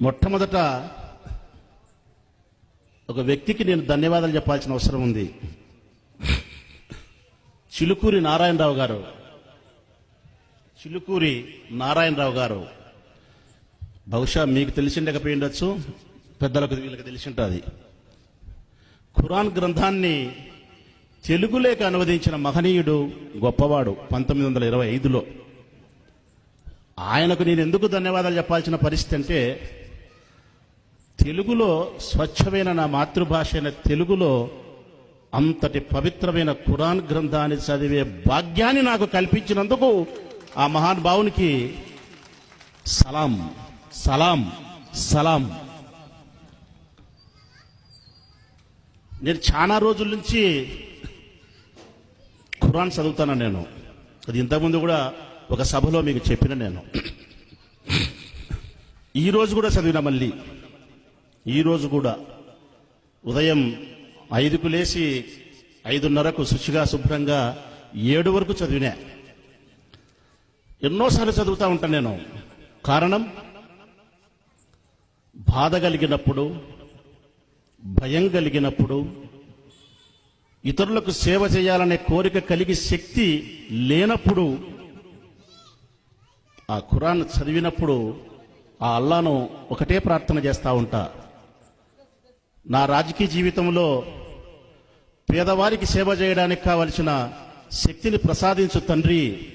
మొట్టమొదట ఒక వ్యక్తికి నేను ధన్యవాదాలు చెప్పాల్సిన అవసరం ఉంది. చిలుకూరి నారాయణరావు గారు. చిలుకూరి నారాయణరావు గారు. బహుశా మీకు తెలిసిండకపోయి ఉండొచ్చు పెద్దలకు వీళ్ళకి తెలిసి ఉంటుంది ఖురాన్ గ్రంథాన్ని తెలుగులేక అనువదించిన మహనీయుడు గొప్పవాడు పంతొమ్మిది వందల ఇరవై ఐదులో. ఆయనకు నేను ఎందుకు ధన్యవాదాలు చెప్పాల్సిన పరిస్థితి అంటే తెలుగులో స్వచ్ఛమైన నా మాతృభాష అయిన తెలుగులో అంతటి పవిత్రమైన ఖురాన్ గ్రంథాన్ని చదివే భాగ్యాన్ని నాకు కల్పించినందుకు ఆ మహానుభావునికి సలాం సలాం సలాం. నేను చాలా రోజుల నుంచి ఖురాన్ చదువుతాను నేను? అది ఇంతకుముందు కూడా ఒక సభలో మీకు చెప్పిన నేను. ఈ రోజు కూడా చదివిన మళ్ళీ. ఈరోజు కూడా ఉదయం ఐదుకు లేచి ఐదున్నరకు శుచిగా శుభ్రంగా ఏడు వరకు చదివినా. ఎన్నోసార్లు చదువుతా ఉంటాను నేను. కారణం? బాధ కలిగినప్పుడు భయం కలిగినప్పుడు ఇతరులకు సేవ చేయాలనే కోరిక కలిగి శక్తి లేనప్పుడు ఆ ఖురాన్ చదివినప్పుడు ఆ అల్లాను ఒకటే ప్రార్థన చేస్తూ ఉంటా. నా రాజకీయ జీవితంలో పేదవారికి సేవ చేయడానికి కావలసిన శక్తిని ప్రసాదించు తండ్రి.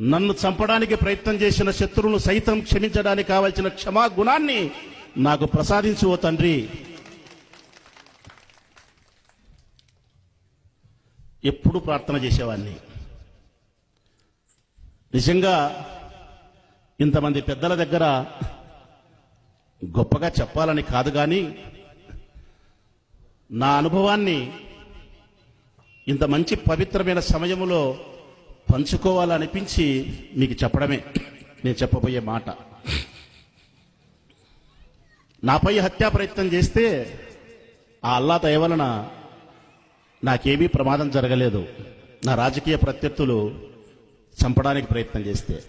నన్ను చంపడానికి ప్రయత్నం చేసిన శత్రువును సైతం క్షమించడానికి కావలసిన క్షమా గుణాన్ని నాకు ప్రసాదించు ఓ తండ్రి. ఎప్పుడు ప్రార్థన చేసేవాడిని. నిజంగా ఇంతమంది పెద్దల దగ్గర గొప్పగా చెప్పాలని కాదు కానీ నా అనుభవాన్ని ఇంత మంచి పవిత్రమైన సమయములో పంచుకోవాలనిపించి మీకు చెప్పడమే. నేను చెప్పబోయే మాట. నాపై హత్యా ప్రయత్నం చేస్తే ఆ అల్లా దయవలన నాకేమీ ప్రమాదం జరగలేదు. నా రాజకీయ ప్రత్యర్థులు చంపడానికి ప్రయత్నం చేస్తే.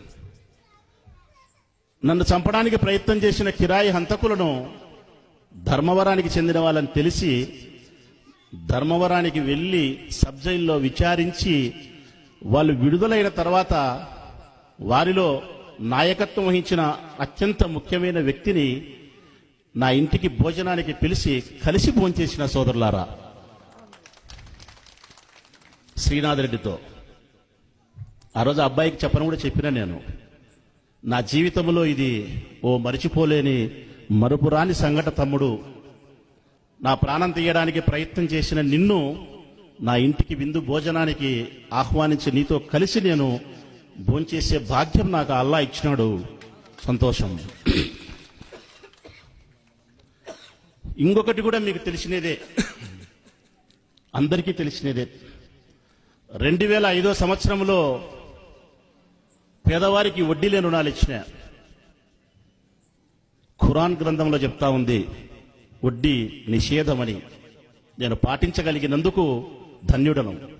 నన్ను చంపడానికి ప్రయత్నం చేసిన కిరాయి హంతకులను ధర్మవరానికి చెందిన వాళ్ళని తెలిసి ధర్మవరానికి వెళ్ళి సబ్ జైల్లో విచారించి వాళ్ళు విడుదలైన తర్వాత వారిలో నాయకత్వం వహించిన అత్యంత ముఖ్యమైన వ్యక్తిని నా ఇంటికి భోజనానికి పిలిచి కలిసి భోంచేసిన సోదరులారా. శ్రీనాథ్ రెడ్డితో ఆ రోజు అబ్బాయికి చెప్పను కూడా చెప్పిన నేను. నా జీవితంలో ఇది ఓ మరిచిపోలేని మరుపురాని సంఘట తమ్ముడు. నా ప్రాణం తీయడానికి ప్రయత్నం చేసిన నిన్ను నా ఇంటికి విందు భోజనానికి ఆహ్వానించి నీతో కలిసి నేను భోంచేసే భాగ్యం నాకు అల్లా ఇచ్చినాడు. సంతోషం. ఇంకొకటి కూడా మీకు తెలిసినదే. అందరికీ తెలిసినదే. రెండు వేల ఐదో సంవత్సరంలో పేదవారికి వడ్డీ లేని రుణాలు ఇచ్చిన. ఖురాన్ గ్రంథంలో చెప్తా ఉంది వడ్డీ నిషేధమని. నేను పాటించగలిగినందుకు ధన్యుడను.